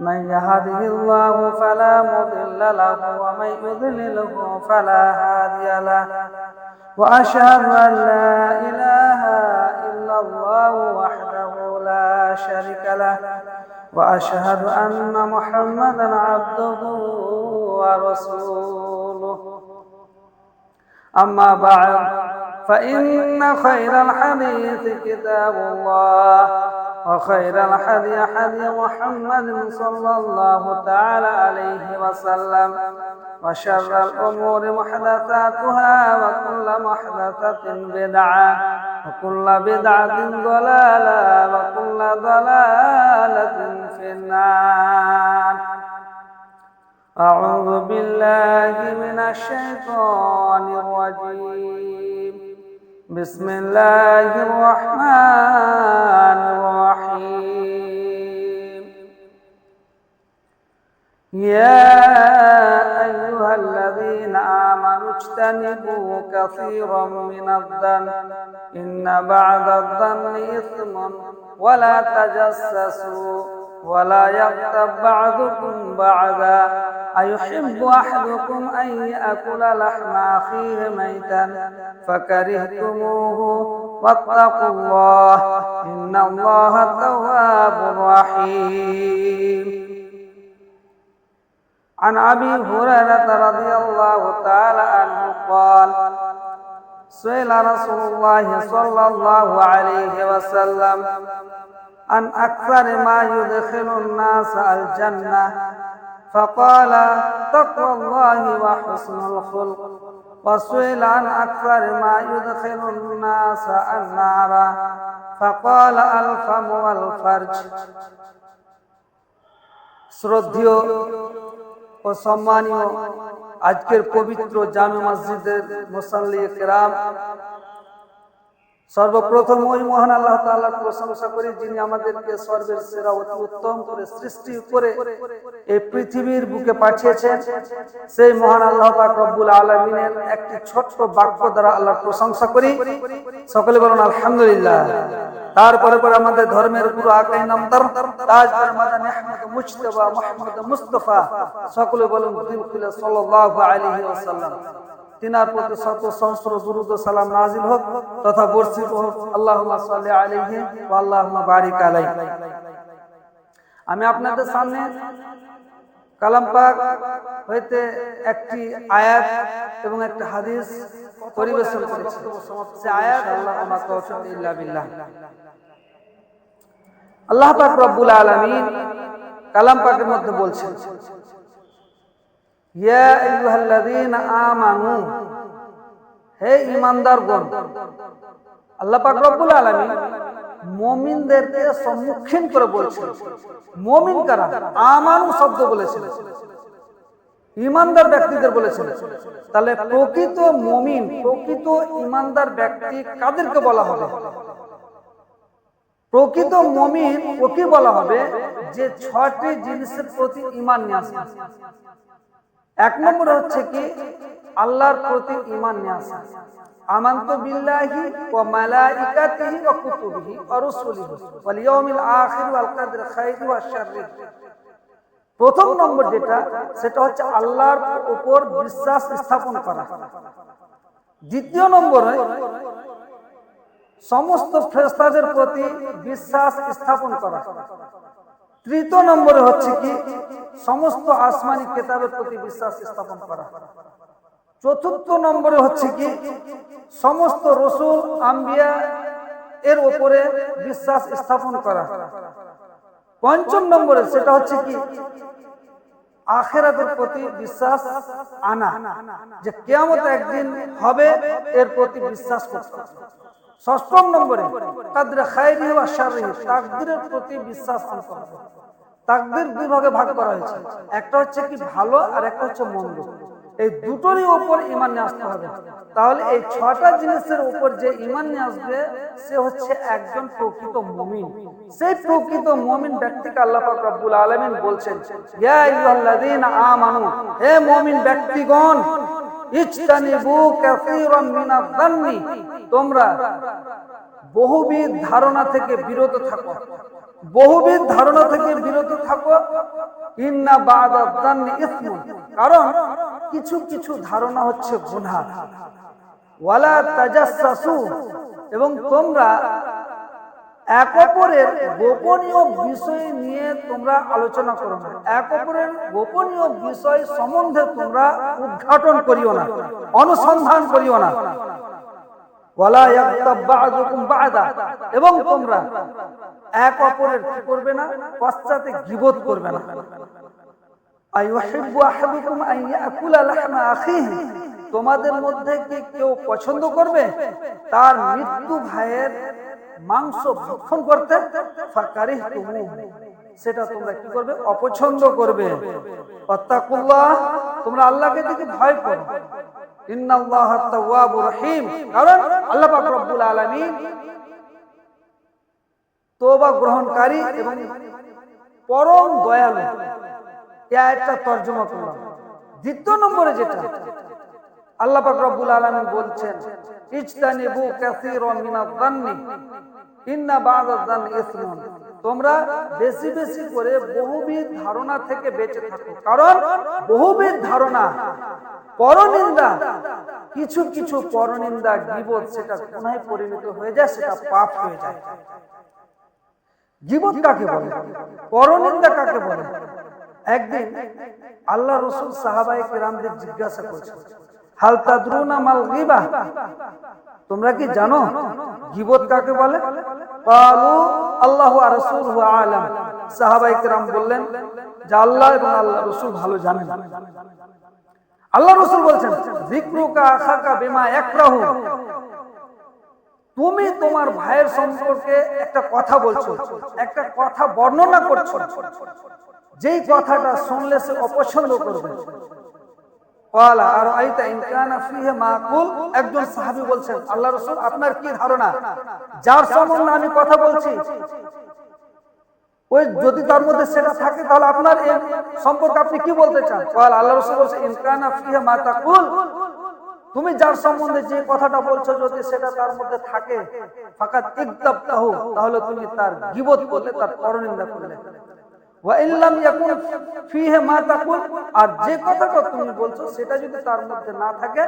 من يهده الله فلا مضل له ومن يضلله فلا هادي له. وأشهد أن لا إله إلا الله وحده لا شريك له. وأشهد أن محمدا عبده ورسوله. أما بعد فإن خير الحديث كتاب الله. وخير الحدي حدي محمد صلى الله تعالى عليه وسلم وشر الأمور محدثاتها وكل محدثة بدعة وكل بدعة ضلالة وكل ضلالة في النار. أعوذ بالله من الشيطان الرجيم. بسم الله الرحمن الرحيم. يا أيها الذين آمنوا اجتنبوا كثيرا من الظن إن بعد الظن إثم ولا تجسسوا ولا يغتب بعضكم بعضا. أيحب أحدكم أن يأكل لحم أخيه ميتا فكرهتموه واتقوا الله إن الله تواب رحيم. عن أبي هريرة رضي الله تعالى عنه قال سئل رسول الله صلى الله عليه وسلم عن أكثر ما يدخل الناس الجنة فقال تقوى الله وحسن الخلق وسئل عن أكثر ما يدخل الناس النار فقال الفم والفرج শ্রদ্ধেয় ও সম্মানীয় আজকের পবিত্র জামে মসজিদের মুসাল্লি কেরাম সর্বপ্রথম ওই মহান আল্লাহ তাআলার প্রশংসা করি যিনি আমাদেরকে সর্বের সেরা অতি উত্তম করে সৃষ্টি করে এই পৃথিবীর বুকে পাঠিয়েছেন। সেই মহান আল্লাহ রব্বুল আলামিনের একটি ছোট্ট বাক্য দ্বারা আল্লাহর প্রশংসা করি। সকলে বলুন, আলহামদুলিল্লাহ। তারপরে পরে আমাদের ধর্মের গুরু আকাই নামদার তাজদার মাদানী আহমদ মুজতবা মুহাম্মদ মুস্তাফা, সকলে বলুন দিল খুলে সাল্লাল্লাহু আলাইহি ওয়াসাল্লাম। তিনার প্রতি শত সহস্র দুরুদ সালাম নাজিল হোক, তথা বর্ষিত হোক। আল্লাহুম্মা সাল্লি আলাইহি ওয়া আল্লাহুম্মা বারিক আলাইহি। আমি আপনাদের সামনে কালাম পাক হইতে একটি আয়াত এবং একটি হাদিস পরিবেশন করেছি। আয়াত আল্লাহ আমার তৌফিক ইল্লা বিল্লাহ। আল্লাহ পাক রব্বুল আলামিন কালাম পাকের মধ্যে বলছেন হে ঈমানদারগণ, আল্লাহ পাক রব্বুল আলামিন মুমিনদেরকে সম্মুখীন করে বলছেন। মুমিন কারা? আমানু শব্দ বলেছেন। ইমানদার ব্যক্তিদের বলেছেন। তাহলে প্রকৃত মমিন, প্রকৃত ইমানদার ব্যক্তি কাদেরকে বলা হবে? প্রকৃত মমিন ওকে বলা হবে যে ছটি জিনিসের প্রতি ইমান নিয়ে আসে। এক নম্বর হচ্ছে কি, আল্লাহর প্রতি ইমান নিয়ে আসা। আমান্ত বিল্লাহি ওয়া মালাইকাতিহি ওয়া কুতুবিহি ওয়া রুসুলিহি ওয়াল ইয়াউমিল আখির ওয়াল কদর খাইরি ওয়া শাররি। প্রথম নম্বর যেটা, সেটা হচ্ছে আল্লাহর উপর বিশ্বাস স্থাপন করা। দ্বিতীয় নম্বরে সমস্ত ফেরেশতাদের প্রতি বিশ্বাস স্থাপন করা। তৃতীয় নম্বরে হচ্ছে কি, সমস্ত আসমানি কেতাবের প্রতি বিশ্বাস স্থাপন করা চতুর্থ নম্বরে হচ্ছে কি, সমস্ত রসুল, আম্বিয়া, এর উপরে বিশ্বাস স্থাপন করা পঞ্চম নম্বরে সেটা হচ্ছে কি, আখেরাতের প্রতি বিশ্বাস আনা, যে কেয়ামত একদিন হবে, এর প্রতি বিশ্বাস করতে। ষষ্ঠম নম্বরে কাদরে খায়রি ওয়া শারি তাকদীরের প্রতি বিশ্বাস হবে দুই ভাগে ভাগ করা হয়েছে। একটা হচ্ছে কি ভালো আর একটা হচ্ছে মন্দ। এই দুটোরই উপর ইমান নিয়ে আসতে হবে। তাহলে এই ছটা জিনিসের উপর যে ইমান নিয়ে আসবে, সে হচ্ছে একজন প্রকৃত মুমিন। সেই প্রকৃত মুমিন ব্যক্তিকে আল্লাহ পাক রব্বুল আলামিন বলছেন, ইয়া আইয়ুহাল্লাযীনা আমানু, হে মুমিন ব্যক্তিগণ, ইজতানিবু কাসীরাম মিনাজ যান্নি তোমরা বহুবিধ ধারণা থেকে বিরত থাকো। বহুবিধ ধারণা থেকে বিরত থাকো। ইন্না ইসমুন। কারণ কিছু কিছু ধারণা হচ্ছে গুনাহ। ওয়ালা তাজাসসু এবং তোমরা এক অপরের গোপনীয় বিষয় নিয়ে তোমরা আলোচনা করো না। এক অপরের গোপনীয় বিষয় সম্বন্ধে তোমরা উদ্ঘাটন করিও না, অনুসন্ধান করিও না। এবং তোমরা এক অপরের কি করবে না? পশ্চাতে গীবত করবে না। তোমাদের মধ্যে কি কেউ পছন্দ করবে? তার মৃত্যু ভাইয়ের মাংস ভক্ষণ করতে ফাকারিহ সেটা তোমরা কি করবে? অপছন্দ করবে। তোমরা আল্লাহকে দিকে ভয় করো। ইন্নাল্লাহ তাওয়াবুর রহিম গ্রহণকারী পরম দ্বিতীয় নম্বরে যেটা, আল্লাহ রব্বুল আলামিন বলছেন তোমরা বেশি বেশি করে বহুবিধ ধারণা থেকে বেঁচে থাকো। কারণ বহুবিধ ধারণা পরনিন্দা। কিছু কিছু পরনিন্দা গীবত সেটা গুনাহে পরিণত হয়ে যায়, সেটা পাপ হয়ে যায়। গীবত কাকে বলে? পরনিন্দা কাকে বলে? একদিন আল্লাহ রসুল সাহাবাই কেরামদের জিজ্ঞাসা করছে হাল তাদরুনা মাল গিবা? তোমরা কি জানো গিবত কাকে বলে? কালু আল্লাহু আর রাসূলুহু আলাম। সাহাবাই কেরাম বললেন, যে আল্লাহ এবং আল্লাহ রসুল ভালো জানেন। আল্লাহ রসুল বলছেন, যিকরুকা আখাকা বিমা ইয়াকরাহু। তুমি তোমার ভাইয়ের সম্পর্কে একটা কথা বলছো, একটা কথা বর্ণনা করছ। যেই কথাটা শুনলে সে অপছন্দ করবে। একজন সাহাবী বলছেন, আল্লাহ রাসূল, আপনার কি ধারণা? যার সম্বন্ধে আমি কথা বলছি ওই যদি তার মধ্যে সেটা থাকে, তাহলে আপনার সম্পর্কে আপনি কি বলতে চান? আল্লাহ রাসূল বলছেন ইন কানা ফীহি মা তুমি যার সম্বন্ধে যে কথাটা বলছো, যদি সেটা তার মধ্যে থাকে ফাকাত ইকতাবতাহু তাহলে তুমি তার গীবত করলে, তার পরনিন্দা করলে। আর যে কথাটা তুমি বলছো, সেটা যদি তার মধ্যে না থাকে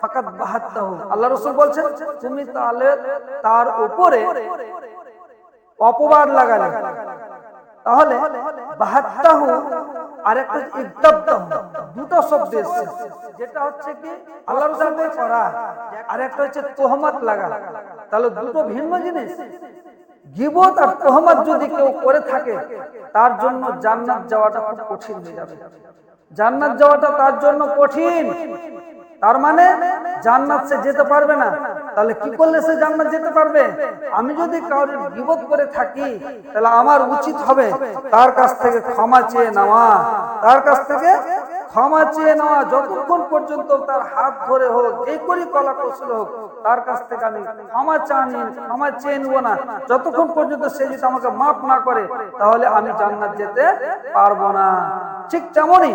ফাকাত বাহাত্তাহু। আল্লাহ রাসূল বলছেন, তুমি তাহলে তার উপরে অপবাদ লাগালে তাহলে আর একটা হচ্ছে ভিন্ন জিনিস। যদি কেউ করে থাকে, তার জন্য জান্নাত যাওয়াটা খুব কঠিন হয়ে যাবে। জান্নাত যাওয়াটা তার জন্য কঠিন। তার মানে জান্নাত সে যেতে পারবে না। তাহলে কি করলে সে জান্নাত যেতে পারবে? আমি যদি কারোর বিপদ করে থাকি, তাহলে আমার উচিত হবে তার কাছ থেকে ক্ষমা চেয়ে নেওয়া। তার কাছ থেকে ক্ষমা চেয়ে নেওয়া যতক্ষণ পর্যন্ত তার হাত ধরে হোক, যে করি কলা কৌশল হোক, তার কাছ থেকে আমি ক্ষমা চানি ক্ষমা চেয়ে নেব না। যতক্ষণ পর্যন্ত সে যদি আমাকে মাফ না করে, তাহলে আমি জান্নাত যেতে পারব না। ঠিক তেমনই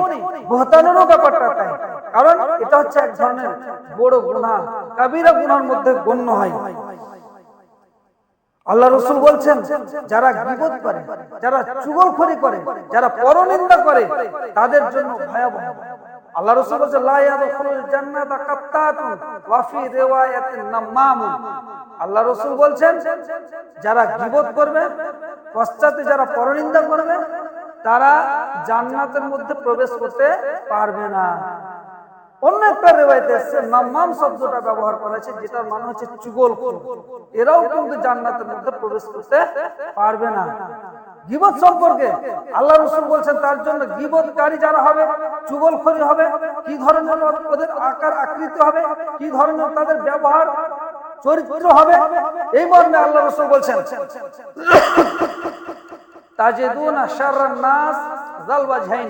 বহতানেরও ব্যাপারটা তাই। কারণ এটা হচ্ছে এক ধরনের বড় গুণা কাবিরা গুনার মধ্যে গণ্য হয়। আল্লাহ রসুল বলছেন, যারা গিবত করে, যারা চুগলখড়ি করে, যারা পরনিন্দা করে, তাদের জন্য ভয়াবহ। আল্লাহ রসুল বলছে লা ইয়াদখুলুল জান্নাতা কাত্তাতুন ওয়া ফি রিওয়ায়াতিন নাম্মামুন। আল্লাহ রসুল বলছেন, যারা গিবত করবে, পশ্চাতে যারা পরনিন্দা করবে, তারা জান্নাতের মধ্যে প্রবেশ করতে পারবে না। অন্য একটা রেওয়ায়তে এসেছে, নাম্মাম শব্দটা ব্যবহার করেছে, যেটার মানে হচ্ছে চুগল এরাও কিন্তু জান্নাতের মধ্যে প্রবেশ করতে পারবে না। গিবত সম্পর্কে আল্লাহ রসুল বলছেন, তার জন্য গিবতকারী যারা হবে চুগলখড়ি হবে, কি ধরনের ওদের আকার, আকৃতি হবে, কি ধরনের তাদের ব্যবহার, চরিত্র হবে, এই মর্মে আল্লাহ রসুল বলছেন, তাজিদুনা শাররান নাস যাল ওয়াজহাইন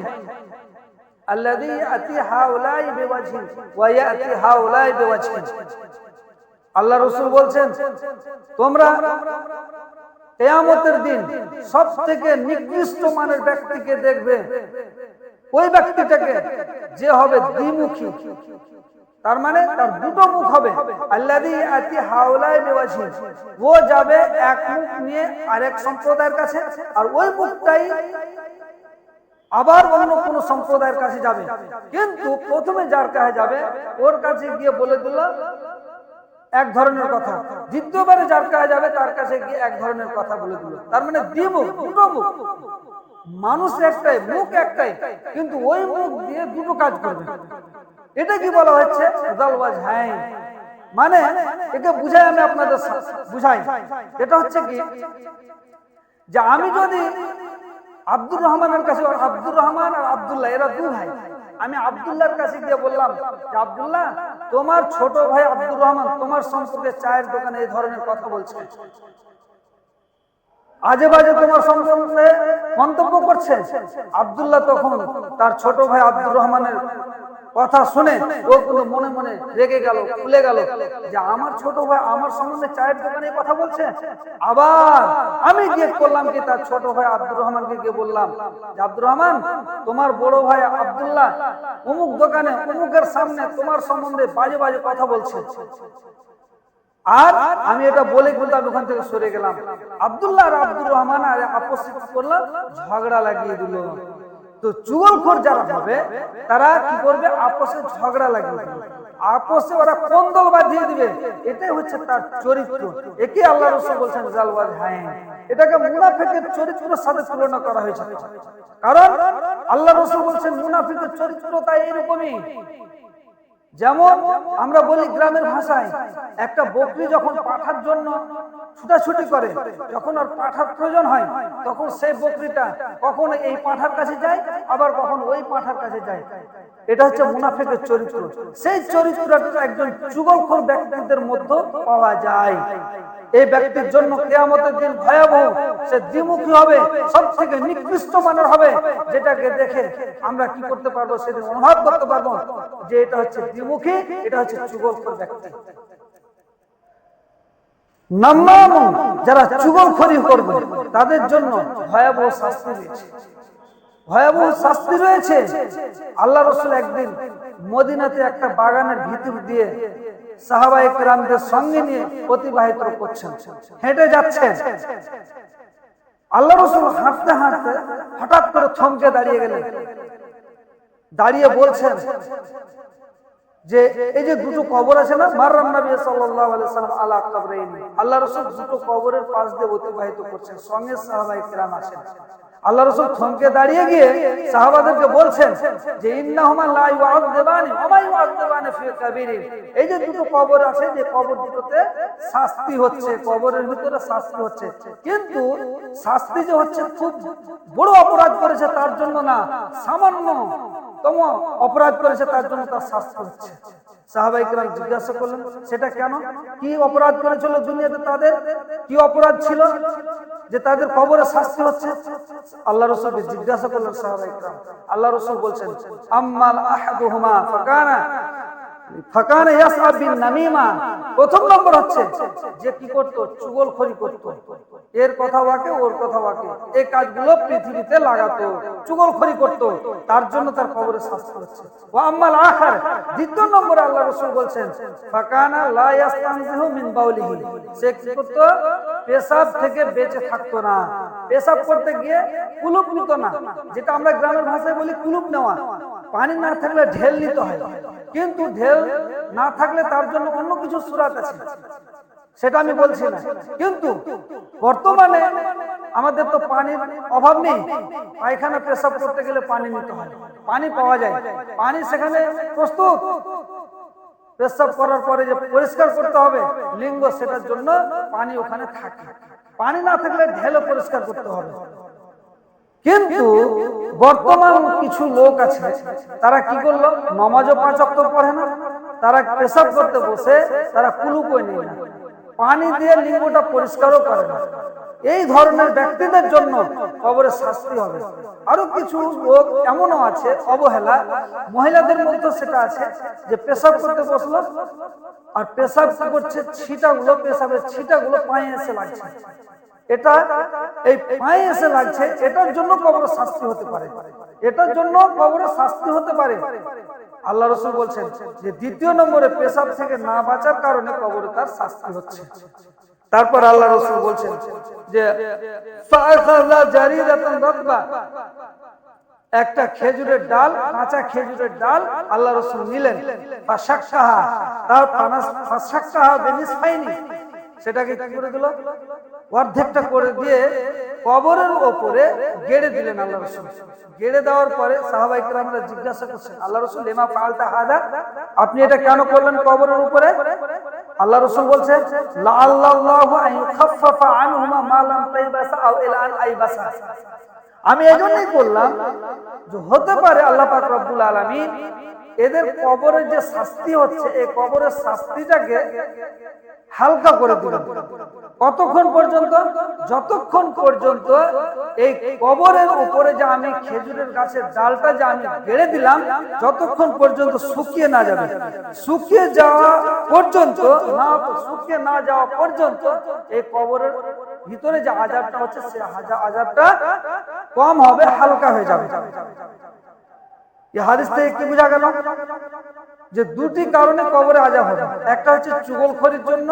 الذي يأتي هؤلاء بوجه ويأتي هؤلاء بوجه আল্লাহ রসুল বলছেন তোমরা কেয়ামতের দিন সব থেকে নিকৃষ্ট মানের ব্যক্তিকে দেখবে ওই ব্যক্তিটাকে যে হবে দ্বিমুখী তার মানে তার দুটো মুখ হবে আল্লাদি আতি হাওলাই বেওয়াজি ও যাবে এক মুখ নিয়ে আরেক সম্প্রদায়ের কাছে আর ওই মুখটাই আবার অন্য কোন সম্প্রদায়ের কাছে যাবে। কিন্তু প্রথমে যার কাছে যাবে, ওর কাছে গিয়ে বলে দিল এক ধরনের কথা। দ্বিতীয়বারে যার কাছে যাবে, তার কাছে গিয়ে এক ধরনের কথা বলে দিল। তার মানে মুখ মানুষ একটাই, মুখ একটাই, কিন্তু ওই মুখ দিয়ে দুটো কাজ করবে। এটা কি বলা হচ্ছে? মানে একে বুঝাই আমি আপনাদের বুঝাই। এটা হচ্ছে কি? যে আমি যদি আব্দুর রহমানের কাছে আব্দুর রহমান আর আবদুল্লাহ, এরা দু ভাই। আমি আবদুল্লাহর কাছে গিয়ে বললাম যে, আবদুল্লাহ, তোমার ছোট ভাই আব্দুর রহমান তোমার সম্পর্কে চায়ের দোকানে এই ধরনের কথা বলছে। আজে বাজে তোমার সম্পর্কে মন্তব্য করছে। আবদুল্লাহ তখন তার ছোট ভাই আব্দুর রহমানের কথা শুনে ও মনে মনে রেগে গেল, খুলে গেল যে আমার ছোট ভাই আমার সম্বন্ধে চায়ের দোকানে কথা বলছে। আবার আমি গিয়ে করলাম কি তার ছোট ভাই আব্দুর রহমানকে গিয়ে বললাম আব্দুর রহমান, তোমার বড় ভাই আব্দুল্লাহ অমুক দোকানে, অমুকের সামনে তোমার সম্বন্ধে বাজে বাজে কথা বলছে। আর আমি এটা বলে কিন্তু আমি ওখান থেকে সরে গেলাম। আব্দুল্লাহ আর আব্দুর রহমান আর আপস করলাম, ঝগড়া লাগিয়ে দিল। তো চুগলখোর যারা হবে, তারা কি করবে? আপসে ঝগড়া লাগবে আপোষে ওরা কন্দল বাঁধিয়ে দিবে। এটাই হচ্ছে তার চরিত্র। একে আল্লাহ রসুল বলছেন জালবাজ হ্যাঁ এটাকে মুনাফিকের চরিত্রের সাথে তুলনা করা হয়েছে। কারণ আল্লাহ রসুল বলছেন মুনাফিকের চরিত্র তাই এরকমই। যেমন আমরা বলি গ্রামের ভাষায়, একটা বকরি যখন পাঠার জন্য ছুটাছুটি করে, যখন আর পাঠার প্রয়োজন হয়, তখন সেই বকরিটা কখন এই পাঠার কাছে যায়, আবার কখন ওই পাঠার কাছে যায়। এটা হচ্ছে মুনাফেকের চরিত্র। সেই চরিত্রটা একজন যুগক্ষণ ব্যক্তিদের মধ্যে পাওয়া যায়। এই ব্যক্তির জন্য কেয়ামতের দিন ভয়াবহ, সে দ্বিমুখী হবে সব থেকে নিকৃষ্ট মানের হবে, যেটাকে দেখে আমরা কি করতে পারব, সেদিন অনুভব করতে পারব যে এটা হচ্ছে দ্বিমুখী, এটা হচ্ছে যুগলখোর ব্যক্তি। যারা চুগলখড়ি করবে, তাদের জন্য ভয়াবহ শাস্তি রয়েছে। ভয়াবহ শাস্তি রয়েছে। আল্লাহ রসুল একদিন মদিনাতে একটা বাগানের ভিতর দিয়ে সাহাবাই রামদের সঙ্গে নিয়ে অতিবাহিত করছেন। হেঁটে যাচ্ছেন। আল্লাহ রসুল হাঁটতে হাঁটতে হঠাৎ করে থমকে দাঁড়িয়ে গেলেন। দাঁড়িয়ে বলছেন যে, এই যে দুটো কবর আছে না, মাররাম নবী সাল্লাল্লাহু আলাইহি সাল্লাম আলা কবরাইন। আল্লাহ রাসূল দুটো কবরের পাশ দিয়ে অতিবাহিত করছেন। সঙ্গে সাহাবায়ে আল্লাহ রাসূল থমকে দাঁড়িয়ে গিয়ে সাহাবাদেরকে বলছেন যে এই যে দুটো কবর আছে, যে কবর দুটোতে শাস্তি হচ্ছে, কবরের ভিতরে শাস্তি হচ্ছে। কিন্তু শাস্তি যে হচ্ছে খুব বড় অপরাধ করেছে তার জন্য না সামান্য তম অপরাধ করেছে তার জন্য তার শাস্তি হচ্ছে। সাহাবাইকরাম জিজ্ঞাসা করলেন, সেটা কেন? কি অপরাধ করেছিল দুনিয়াতে তাদের? কি অপরাধ ছিল? যে তাদের কবরে শাস্তি হচ্ছে। আল্লাহ রসুলকে জিজ্ঞাসা করলেন আল্লাহ রসুল বলছেন আম্মাল ফাকানা? পেশাব থেকে বেঁচে থাকতো না। পেশাব করতে গিয়ে কুলুপ নিত না। যেটা আমরা গ্রামের ভাষায় বলি কুলুপ নেওয়া। পানি না থাকলে ঢেল নিতে হয়। কিন্তু ঢেল না থাকলে তার জন্য অন্য কিছু সুরাত আছে। সেটা আমি বলছি না। কিন্তু বর্তমানে আমাদের তো পানির অভাব নেই। পায়খানা পেশাব করতে গেলে পানি নিতে হয়। পানি পাওয়া যায়। পানি সেখানে প্রস্তুত। পেশাব করার পরে যে পরিষ্কার করতে হবে, লিঙ্গ সেটার জন্য পানি ওখানে থাকে। পানি না থাকলে ঢেলে পরিষ্কার করতে হবে। কিন্তু বর্তমান কিছু লোক আছে, তারা কি করল? নমাজও পাঁচ অক্ট পড়ে না, তারা পেশাব করতে বসে, তারা কুলুকই নেই না পানি দিয়ে লিঙ্গটা পরিষ্কারও করে না। এই ধরনের ব্যক্তিদের জন্য কবরে শাস্তি হবে। আরও কিছু লোক এমনও আছে, অবহেলা। মহিলাদের মধ্যে সেটা আছে যে পেশাব করতে বসল, আর পেশাব করছে? ছিটাগুলো, পেশাবের ছিটাগুলো পায়ে এসে লাগছে। এটা এই পায়ে এসে লাগছে, এটার জন্য কবর শাস্তি হতে পারে। এটার জন্য কবরে শাস্তি হতে পারে। আল্লাহ রসুল বলছেন যে দ্বিতীয় নম্বরে পেশাব থেকে না বাঁচার কারণে কবরে তার শাস্তি হচ্ছে। তারপর আল্লাহ রসুল বলছেন যে একটা খেজুরের ডাল, কাঁচা খেজুরের ডাল আল্লাহ রসুল নিলেন। তার সেটাকে কি করে দিল? অর্ধেকটা করে দিয়ে কবরের ওপরে গেড়ে দিলেন আল্লাহ রসুল। গেড়ে দেওয়ার পরে সাহাবাই আমরা জিজ্ঞাসা করছেন, আল্লাহ রসুল এমা পাল্টা হাদা? আপনি এটা কেন করলেন কবরের উপরে? আল্লাহ রসুল বলছে লাম আমি এজন্যই করলাম যে হতে পারে আল্লাহ পাক রব্বুল আলামিন এদের কবরের যে শাস্তি হচ্ছে, এই কবরের শাস্তিটাকে হালকা করে দিলেন কতক্ষণ পর্যন্ত? যতক্ষণ পর্যন্ত এই কবরের উপরে যে আমি খেজুরের গাছের ডালটা যে আমি গেড়ে দিলাম, যতক্ষণ পর্যন্ত শুকিয়ে না যাবে। শুকিয়ে যাওয়া পর্যন্ত, না, শুকিয়ে না যাওয়া পর্যন্ত এই কবরের ভিতরে যে আজাবটা হচ্ছে, সে আজাবটা কম হবে, হালকা হয়ে যাবে। এই হাদিস থেকে কি বোঝা গেল? যে দুটি কারণে কবরে আজাব হবে। একটা হচ্ছে চুগলখড়ির জন্য,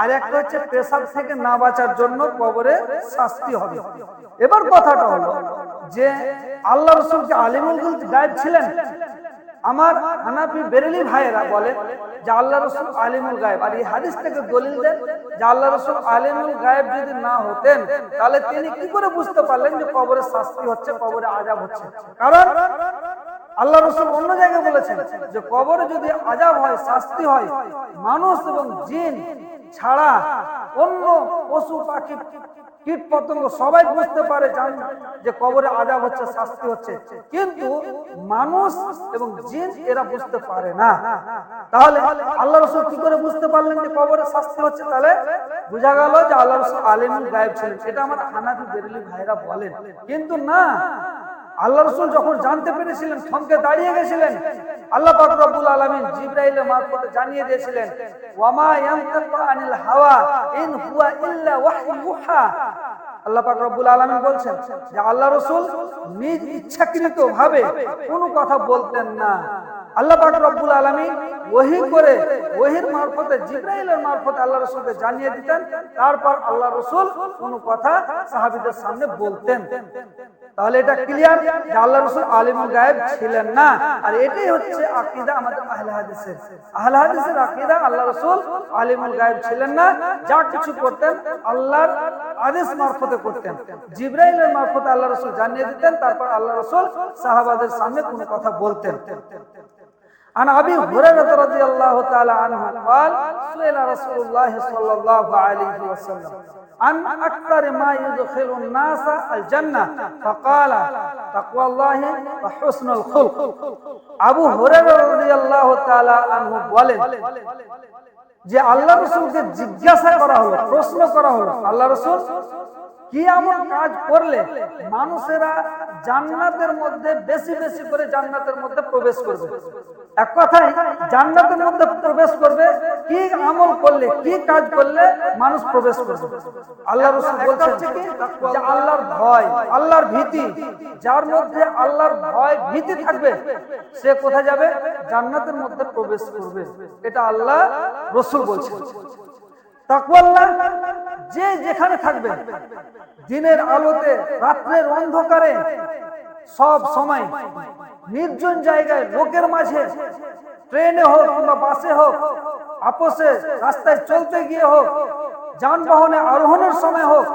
আর একটা হচ্ছে পেশাব থেকে না বাঁচার জন্য কবরে শাস্তি হবে। এবার কথাটা হলো যে আল্লাহ রসুল কি আলিমুল গায়েব ছিলেন? আমার হানাফি বেরেলি ভাইয়েরা বলে যে আল্লাহ রসুল আলিমুল গায়েব। আর এই হাদিস থেকে দলিল দেন যে আল্লাহ রসুল আলিমুল গায়েব যদি না হতেন, তাহলে তিনি কি করে বুঝতে পারলেন যে কবরে শাস্তি হচ্ছে, কবরে আজাব হচ্ছে? কারণ আল্লাহ রসুল অন্য জায়গায় বলেছেন যে কবরে যদি আজাব হয়, শাস্তি হয়, মানুষ এবং জিন ছাড়া অন্য পশু, পাখি কীট পতঙ্গ সবাই বুঝতে পারে, জান যে কবরে আজাব হচ্ছে, শাস্তি হচ্ছে। কিন্তু মানুষ এবং জিন এরা বুঝতে পারে না। তাহলে আল্লাহ রসুল কি করে বুঝতে পারলেন যে কবরে শাস্তি হচ্ছে? তাহলে বোঝা গেল যে আল্লাহ রসুল আলিমুল গায়েব ছিলেন। এটা আমার হানাফি বেরেলি ভাইরা বলেন। কিন্তু না আল্লাহ রসুল যখন জানতে পেরেছিলেন, থমকে দাঁড়িয়ে গেছিলেন, আল্লাহ পাক রব্বুল আলামিন জিবরাইলের মারফতে জানিয়ে দিয়েছিলেন, ওয়ামা ইয়ানতাকু আনিল হাওয়া ইন হুয়া ইল্লা ওয়াহয়ু আল্লাহ পাক রব্বুল আলামিন বলছেন যে, আল্লাহ রসুল নিজ ইচ্ছাকৃত ভাবে কোনো কথা বলতেন না। আল্লাহ পাক রব্বুল আলামিন ওহী করে, ওহীর মারফতে, জিবরাইলের মারফতে আল্লাহ রাসূলকে জানিয়ে দিতেন, তারপর আল্লাহ রসুল কোনো কথা সাহাবীদের সামনে বলতেন। তাহলে এটা ক্লিয়ার যে আল্লাহ রাসূল আলিমুল গায়েব ছিলেন না আর এটাই হচ্ছে আকীদা আমাদের আহলে হাদিসের আহলে হাদিসের আকীদা আল্লাহ রাসূল আলিমুল গায়েব ছিলেন না যা কিছু করতেন আল্লাহর আদেশ মারফতে করতেন জিবরাইলের মারফতে আল্লাহ রাসূল জানিয়ে দিতেন তারপর আল্লাহ রাসূল সাহাবাদের সামনে কোনো কথা বলতেন عن ابي هريره رضي الله تعالى عنه قال سئل رسول الله صلى الله عليه وسلم عن اكثر ما يدخل الناس الجنه فقال تقوى الله وحسن الخلق আবু হুরায়রা রাদিয়াল্লাহু তাআলা আনহু বলেন যে আল্লাহ রাসূলকে জিজ্ঞাসা করা হলো প্রশ্ন করা হলো আল্লাহ রাসূল কি এমন কাজ করলে মানুষেরা জান্নাতের মধ্যে বেশি বেশি করে জান্নাতের মধ্যে প্রবেশ করবে। এক কথায়, জান্নাতের মধ্যে প্রবেশ করবে, কি আমল করলে, কি কাজ করলে মানুষ প্রবেশ করবে। আল্লাহ রসুল বলছেন যে আল্লাহর ভয়, আল্লাহর ভীতি, যার মধ্যে আল্লাহর ভয়, ভীতি থাকবে, সে কোথায় যাবে? জান্নাতের মধ্যে প্রবেশ করবে। এটা আল্লাহ রসুল বলছেন। যে যেখানে থাকবে, দিনের আলোতে, রাত্রের অন্ধকারে, সব সময়, নির্জন জায়গায়, লোকের মাঝে, ট্রেনে হোক কিংবা বাসে হোক, আপোষে রাস্তায় চলতে গিয়ে হোক, যানবাহনে আরোহণের সময় হোক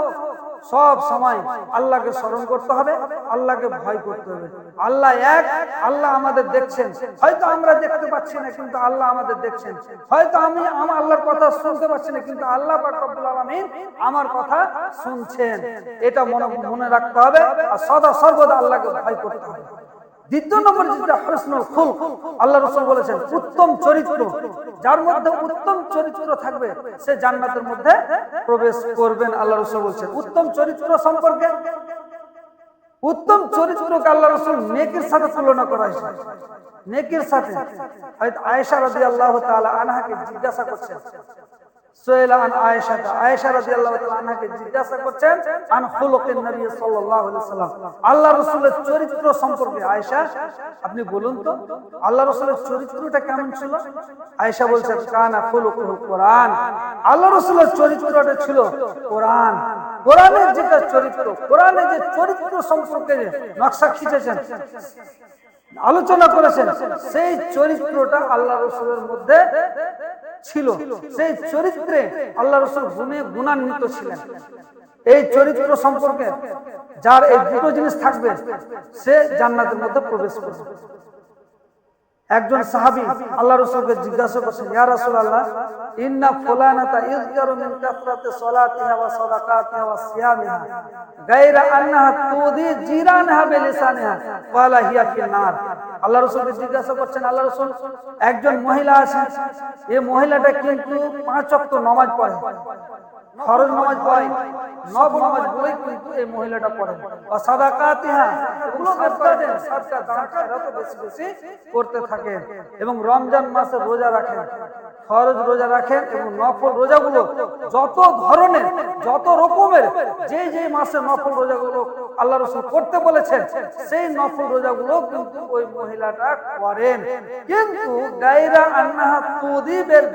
সব সময় আল্লাহকে স্মরণ করতে হবে, আল্লাহকে ভয় করতে হবে। আল্লাহ এক, আল্লাহ আমাদের দেখছেন। হয়তো আমরা দেখতে পাচ্ছি না, কিন্তু আল্লাহ আমাদের দেখছেন। হয়তো আমি আমার আল্লাহর কথা শুনতে পাচ্ছি না, কিন্তু আল্লাহ রব্বুল আমার কথা শুনছেন। এটা মনে মনে রাখতে হবে আর সদা সর্বদা আল্লাহকে ভয় করতে হবে। দ্বিতীয় নম্বর বলেছেন, উত্তম চরিত্র, যার মধ্যে উত্তম চরিত্র থাকবে, সে মধ্যে প্রবেশ করবেন উত্তম চরিত্র সম্পর্কে? উত্তম নেকের সাথে তুলনা করা হয়েছে। নেকের সাথে। হয়তো আয়েশা আল্লাহ জিজ্ঞাসা করছেন আপনি বলুন তো আল্লাহ রাসূলের চরিত্রটা কেমন ছিল? কানা খুলুকুল কোরআন। আল্লাহ রাসূলের চরিত্রটা ছিল কোরআন। কোরআনের যেটা চরিত্র, কোরআনের যে চরিত্র সম্পর্কে নকশা খিঁচেছেন, আলোচনা করেছেন, সেই চরিত্রটা আল্লাহ রসুলের মধ্যে ছিল, সেই চরিত্রে আল্লাহ রসুল গুণে গুণান্বিত ছিলেন। এই চরিত্র সম্পর্কে যার এই দুটো জিনিস থাকবে, সে জান্নাতের মধ্যে প্রবেশ করবে। একজন সাহাবী আল্লাহ রসুলকে জিজ্ঞাসা করছেন, ইয়া রাসূলুল্লাহ, ইন্না ফুলানাতা ইযকারু মিন কাফরাতি সালাতিহা ওয়া সাদাকাতিহা ওয়া সিয়ামিহা, গায়রা আন্নাহা তুদি জিরানহা বিলিসানিহা ওয়ালা হিয়া ফিন নার। আল্লাহ রসুলকে জিজ্ঞাসা করছেন, আল্লাহ রসুল, একজন মহিলা আছেন এই মহিলাটা কিন্তু পাঁচ ওয়াক্ত নামাজ পড়ে। ফরজ নামাজ নব নামাজ কিন্তু এই মহিলাটা পড়ে খয়রাত বেশি বেশি করতে থাকেন এবং রমজান মাসে রোজা রাখেন, ফরজ রোজা রাখেন এবং নফল রোজাগুলো যত ধরনের, যত রকমের যে যে মাসে নফল রোজাগুলো আল্লাহ রসুল করতে বলেছেন, সেই নফল রোজাগুলো কিন্তু ওই মহিলাটা করেন। কিন্তু গায়রা আন্নাহা তুদিবের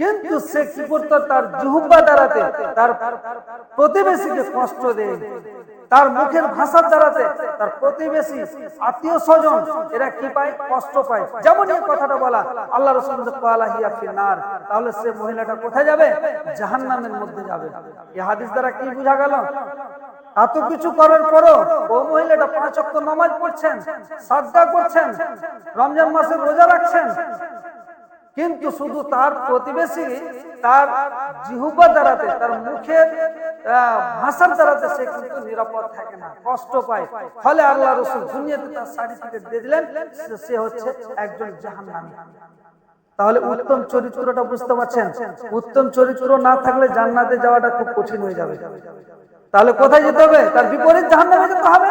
কিন্তু সে কি করতো তার জুহুব্বা দ্বারাতে, তার প্রতিবেশীকে কষ্ট দেয় তার মুখের ভাষার দ্বারাতে তার প্রতিবেশী আত্মীয় স্বজন, এরা কি পায়? কষ্ট পায়। যেমন এই কথাটা বলা, আল্লাহ রসুল ফিন্নার তাহলে সে মহিলাটা কোথায় যাবে? জাহান্নামের মধ্যে যাবে। এই হাদিস দ্বারা কি বোঝা গেল? এত কিছু করার পরও ও মহিলাটা পাঁচ অক্ট নামাজ পড়ছেন সাদা করছেন, রমজান মাসে রোজা রাখছেন। কিন্তু শুধু তার প্রতিবেশী, তার জিহুবা দ্বারাতে, তার মুখের ভাষার দ্বারাতে সে কিন্তু নিরাপদ থাকে না, কষ্ট পায়। ফলে আল্লাহ রসুল দুনিয়াতে তার সার্টিফিকেট দিয়ে দিলেন, সে হচ্ছে একজন জাহান জাহান্নামী। তাহলে উত্তম চরিত্রটা বুঝতে পারছেন? উত্তম চরিত্র না থাকলে জান্নাতে যাওয়াটা খুব কঠিন হয়ে যাবে। তাহলে কোথায় যেতে হবে? তার বিপরীত জাহান্নামে যেতে হবে।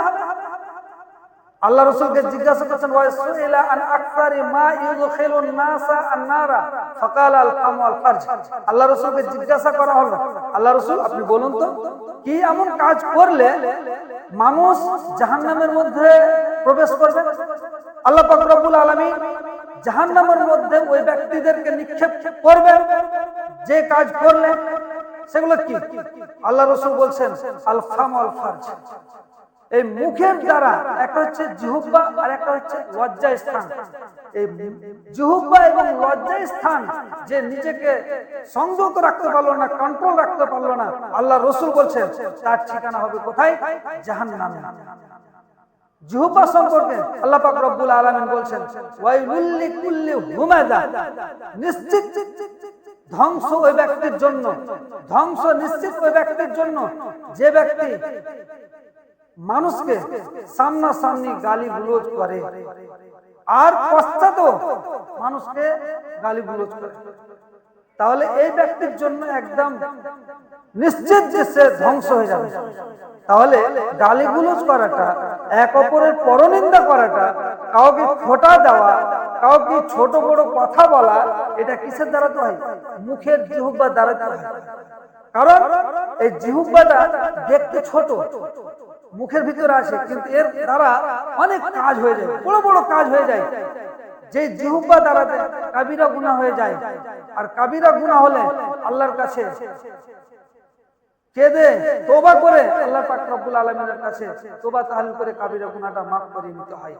আল্লাহ রসুলকে জিজ্ঞাসা করছেন ওয়াসুইলা আন আকসারি মা ইউদখিলুন নাসা আন-নারা? ফাকাল আল কাম ওয়াল ফারজ আল্লাহ রসুলকে জিজ্ঞাসা করা হলো, আল্লাহ রসুল, আপনি বলুন তো, কি এমন কাজ করলে মানুষ জাহান্নামের মধ্যে প্রবেশ করবে? আল্লাহ পাক রব্বুল আলামিন জাহান্নামের মধ্যে ওই ব্যক্তিদেরকে নিক্ষেপ করবে। যে কাজ করলে সেগুলো কি? আল্লাহ রসুল বলছেন আল ফাম ফারজ এই মুখের দ্বারা একটা হচ্ছে জিহুব্বা আর একটা হচ্ছে লজ্জা স্থান। এই জিহুব্বা এবং লজ্জা স্থান যে নিজেকে সংযত রাখতে পারল না কন্ট্রোল রাখতে পারল না, আল্লাহ রসুল বলছেন, তার ঠিকানা হবে কোথায়? জাহান নামে জিহুব্বা সম্পর্কে আল্লাহ পাক রব্বুল আলামিন বলছেন ওয়াইলুল্লি কুল্লি হুমাদা। নিশ্চিত ধ্বংস ওই ব্যক্তির জন্য, ধ্বংস নিশ্চিত ওই ব্যক্তির জন্য যে ব্যক্তি মানুষকে সামনাসামনি গালি গুলোজ করে। আর পশ্চাৎ মানুষকে গালি গুলোজ করে। তাহলে এই ব্যক্তির জন্য একদম নিশ্চিত যে সে ধ্বংস হয়ে যাবে। তাহলে গালিগুলোজ করাটা, এক অপরের পরনিন্দা করাটা, কাউকে খোটা দেওয়া, কাউকে ছোট বড় কথা বলা, এটা কিসের দ্বারা তো হয়? মুখের জিহুব্বার দ্বারা তো হয়। কারণ এই জিহুব্বাটা দেখতে ছোট। মুখের ভিতরে আসে, কিন্তু এর দ্বারা অনেক কাজ হয়ে যায়, বড় বড় কাজ হয়ে যায়। যে জিহুব্বা দ্বারাতে কাবিরা গুণা হয়ে যায়, আর কাবিরা গুণা হলে আল্লাহর কাছে কেঁদে তোবা করে আল্লাহ পাক আলমিনের কাছে তোবা তাহলে করে কাবিরা গুনাটা মাফ করে নিতে হয়।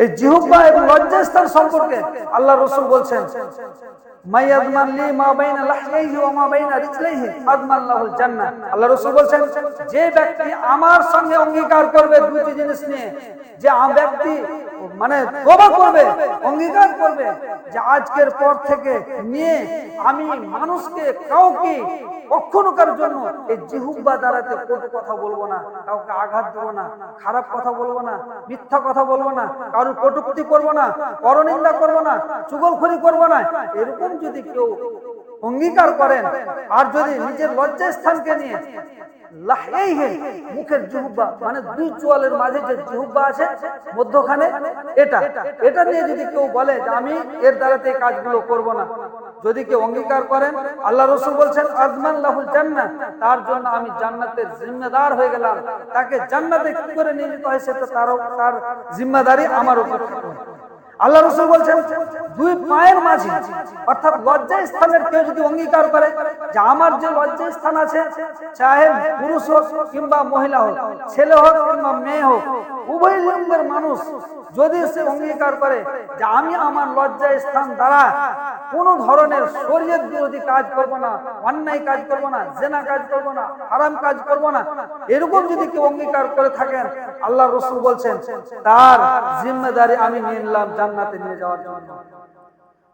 এই জিহুব্বা এবং লজ্জাস্থান সম্পর্কে আল্লাহ রসুল বলছেন মানে আজকের পর থেকে নিয়ে আমি মানুষকে কাউকে কখনোকার জন্য এই জিহুব্বা দ্বারাতে কটু কথা বলব না, কাউকে আঘাত দেবো না, খারাপ কথা বলব না, মিথ্যা কথা বলব না কারোর কটুক্তি করব না পরনিন্দা করব না চুগলখড়ি করব না। এরকম যদি কেউ অঙ্গীকার করেন। আর যদি নিজের লজ্জা স্থানকে নিয়ে মুখের জিহুব্বা মানে দুই চোয়ালের মাঝে যে জিহুব্বা আছে, মধ্যখানে এটা। এটা নিয়ে যদি কেউ বলে যে আমি এর দ্বারাতে এই কাজগুলো করব না, যদি কেউ অঙ্গীকার করেন, আল্লাহ রসুল বলছেন, আজমান লাহুল জান্নাত তার জন্য আমি জান্নাতের জিম্মেদার হয়ে গেলাম। তাকে জান্নাতে কি করে নিয়ে যেতে হয় সেটা তার তার জিম্মেদারি আমার উপর আল্লাহ রসুল বলছেন, দুই পায়ের মাঝে, অর্থাৎ লজ্জা স্থানের কেউ যদি অঙ্গীকার করে, যে আমার যে লজ্জা স্থান আছে, চাহে পুরুষ হোক কিংবা মহিলা হোক, ছেলে হোক কিংবা মেয়ে হোক, উভয় লিঙ্গের মানুষ যদি সে অঙ্গীকার করে যে আমি আমার লজ্জা স্থান দ্বারা কোন ধরনের শরীয়ত বিরোধী কাজ করব না, অন্যায় কাজ করব না, জেনা কাজ করব না, হারাম কাজ করব না, এরকম যদি কেউ অঙ্গীকার করে থাকেন, আল্লাহ রসুল বলছেন, তার জিম্মেদারি আমি নিলাম জান্নাতে নিয়ে যাওয়ার জন্য।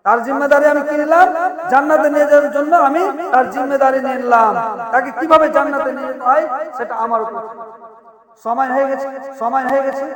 তার জিম্মেদারি আমি কি নিলাম জান্নাতে নিয়ে যাওয়ার জন্য আমি তার জিম্মেদারি নিলাম। তাকে কীভাবে জান্নাতে নিয়ে যেতে হয়, সেটা আমার উপর। সময় হয়ে গেছে, সময় হয়ে গেছে।